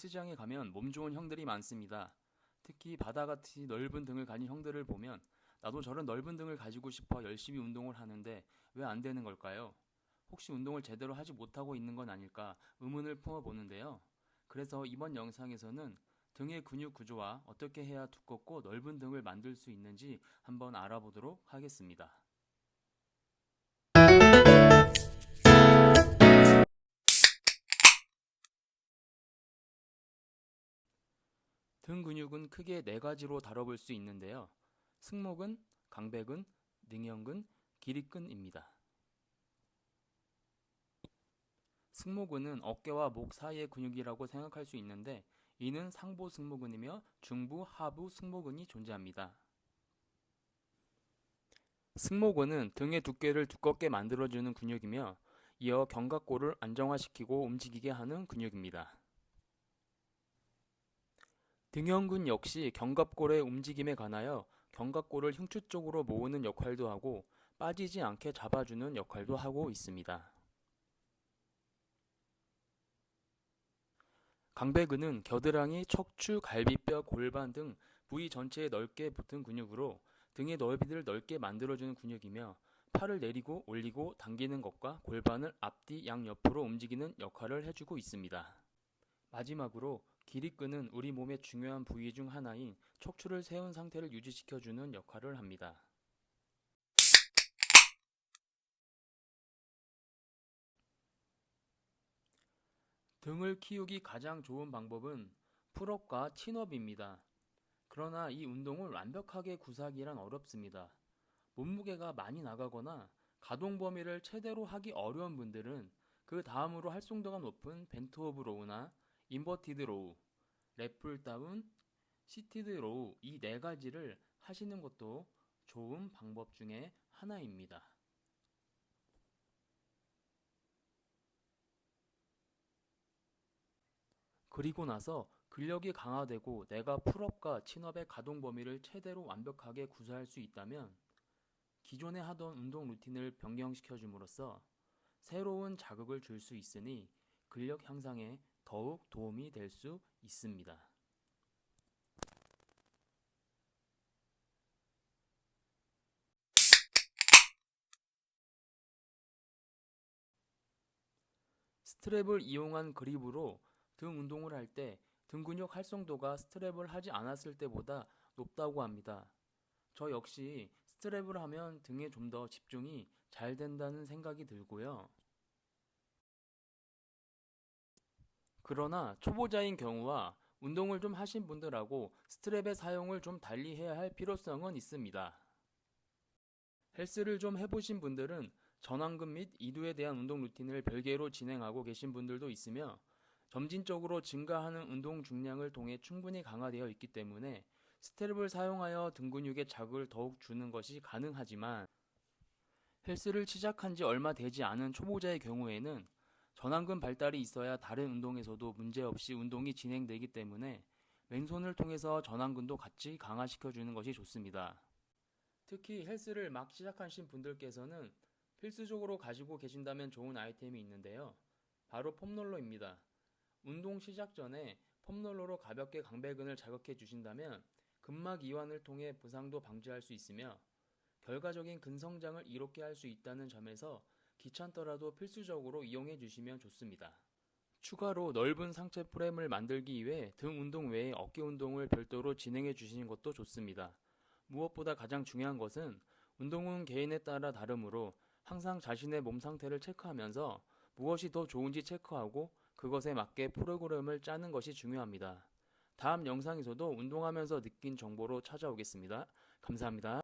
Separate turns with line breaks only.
헬스장에 가면 몸 좋은 형들이 많습니다. 특히 바다같이 넓은 등을 가진 형들을 보면 나도 저런 넓은 등을 가지고 싶어 열심히 운동을 하는데 왜 안 되는 걸까요? 혹시 운동을 제대로 하지 못하고 있는 건 아닐까 의문을 품어보는데요. 그래서 이번 영상에서는 등의 근육 구조와 어떻게 해야 두껍고 넓은 등을 만들 수 있는지 한번 알아보도록 하겠습니다. 등 근육은 크게 네 가지로 다뤄볼 수 있는데요. 승모근, 강배근, 능형근, 기립근입니다. 승모근은 어깨와 목 사이의 근육이라고 생각할 수 있는데 이는 상부 승모근이며 중부, 하부 승모근이 존재합니다. 승모근은 등의 두께를 두껍게 만들어주는 근육이며 이어 견갑골을 안정화시키고 움직이게 하는 근육입니다. 등형근 역시 견갑골의 움직임에 관하여 견갑골을 흉추 쪽으로 모으는 역할도 하고 빠지지 않게 잡아주는 역할도 하고 있습니다. 강배근은 겨드랑이, 척추, 갈비뼈, 골반 등 부위 전체에 넓게 붙은 근육으로 등의 넓이를 넓게 만들어주는 근육이며 팔을 내리고 올리고 당기는 것과 골반을 앞뒤 양옆으로 움직이는 역할을 해주고 있습니다. 마지막으로 기립근은 우리 몸의 중요한 부위 중 하나인 척추를 세운 상태를 유지시켜주는 역할을 합니다. 등을 키우기 가장 좋은 방법은 풀업과 친업입니다. 그러나 이 운동을 완벽하게 구사하기란 어렵습니다. 몸무게가 많이 나가거나 가동 범위를 최대로 하기 어려운 분들은 그 다음으로 활성도가 높은 벤트 오브 로우나 인버티드 로우, 랩풀 다운, 시티드 로우 이 네 가지를 하시는 것도 좋은 방법 중에 하나입니다. 그리고 나서 근력이 강화되고 내가 풀업과 친업의 가동 범위를 최대로 완벽하게 구사할 수 있다면 기존에 하던 운동 루틴을 변경시켜 줌으로써 새로운 자극을 줄 수 있으니 근력 향상에 더욱 도움이 될 수 있습니다. 스트랩을 이용한 그립으로 등 운동을 할 때 등 근육 활성도가 스트랩을 하지 않았을 때보다 높다고 합니다. 저 역시 스트랩을 하면 등에 좀 더 집중이 잘 된다는 생각이 들고요. 그러나 초보자인 경우와 운동을 좀 하신 분들하고 스트랩의 사용을 좀 달리 해야 할 필요성은 있습니다. 헬스를 좀 해보신 분들은 전완근 및 이두에 대한 운동 루틴을 별개로 진행하고 계신 분들도 있으며 점진적으로 증가하는 운동 중량을 통해 충분히 강화되어 있기 때문에 스트랩을 사용하여 등 근육에 자극을 더욱 주는 것이 가능하지만 헬스를 시작한 지 얼마 되지 않은 초보자의 경우에는 전완근 발달이 있어야 다른 운동에서도 문제없이 운동이 진행되기 때문에 왼손을 통해서 전완근도 같이 강화시켜 주는 것이 좋습니다. 특히 헬스를 막 시작하신 분들께서는 필수적으로 가지고 계신다면 좋은 아이템이 있는데요. 바로 폼롤러입니다. 운동 시작 전에 폼롤러로 가볍게 강배근을 자극해 주신다면 근막 이완을 통해 부상도 방지할 수 있으며 결과적인 근성장을 이롭게 할 수 있다는 점에서 귀찮더라도 필수적으로 이용해 주시면 좋습니다. 추가로 넓은 상체 프레임을 만들기 위해 등 운동 외에 어깨 운동을 별도로 진행해 주시는 것도 좋습니다. 무엇보다 가장 중요한 것은 운동은 개인에 따라 다르므로 항상 자신의 몸 상태를 체크하면서 무엇이 더 좋은지 체크하고 그것에 맞게 프로그램을 짜는 것이 중요합니다. 다음 영상에서도 운동하면서 느낀 정보로 찾아오겠습니다. 감사합니다.